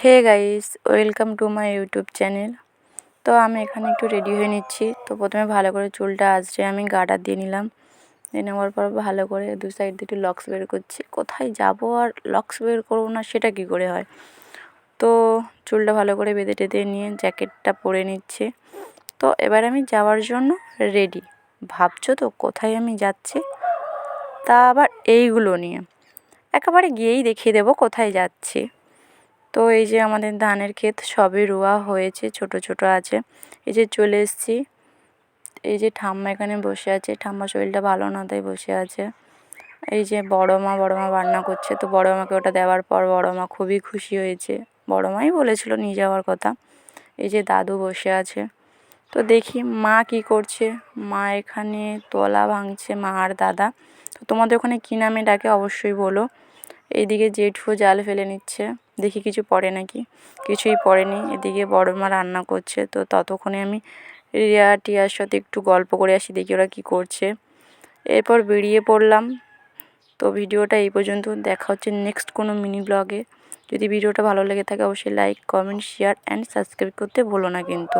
Hey guys welcome to my YouTube channel তো আমি এখানে একটু রেডি হয়ে নিচ্ছি। তো প্রথমে ভালো করে চুলটা আঁচড়ে আমি গার্ডার দিয়ে নিলাম। দিয়ে নেওয়ার পর ভালো করে দু সাইড দিয়ে একটু লক্স বের করছি। কোথায় যাব আর লক্স বের করব না, সেটা কী করে হয়? তো চুলটা ভালো করে বেঁধে টেঁধে নিয়ে জ্যাকেটটা পরে নিচ্ছে। তো এবার আমি যাওয়ার জন্য রেডি ভাবছ তো কোথায় আমি যাচ্ছি? তা আবার এইগুলো নিয়ে। একেবারে গিয়েই দেখিয়ে দেবো কোথায় যাচ্ছি। তো এই যে আমাদের ধানের ক্ষেত সবই রোয়া হয়েছে, ছোট ছোট আছে। এই যে চলে এসেছি। এই যে ঠাম্মা এখানে বসে আছে। ঠাম্মা শরীরটা ভালো না, তাই বসে আছে। এই যে বড় মা বড় মা রান্না করছে। তো বড় মাকে ওটা দেওয়ার পর বড় মা খুবই খুশি হয়েছে। বড় মাই বলেছিল নিয়ে যাওয়ার কথা। এই যে দাদু বসে আছে। তো দেখি মা কি করছে। মা এখানে তলা ভাঙছে, মা আর দাদা। তো তোমাদের ওখানে কী নামে ডাকে অবশ্যই বলো। এইদিকে জেঠু জাল ফেলে নিচ্ছে। দেখি কিছু পড়ে নাকি? কিছুই পড়েনি। এদিকে বড় মা রান্না করছে, তো ততক্ষণে আমি রিয়া, টিয়ার সাথে একটু গল্প করে আসি, দেখি ওরা কী করছে। এরপর বেরিয়ে পড়লাম। তো ভিডিওটা এই পর্যন্ত। দেখা হচ্ছে নেক্সট কোনো মিনি ব্লগে যদি ভিডিওটা ভালো লেগে থাকে, অবশ্যই like comment share and subscribe করতে ভুলো না কিন্তু।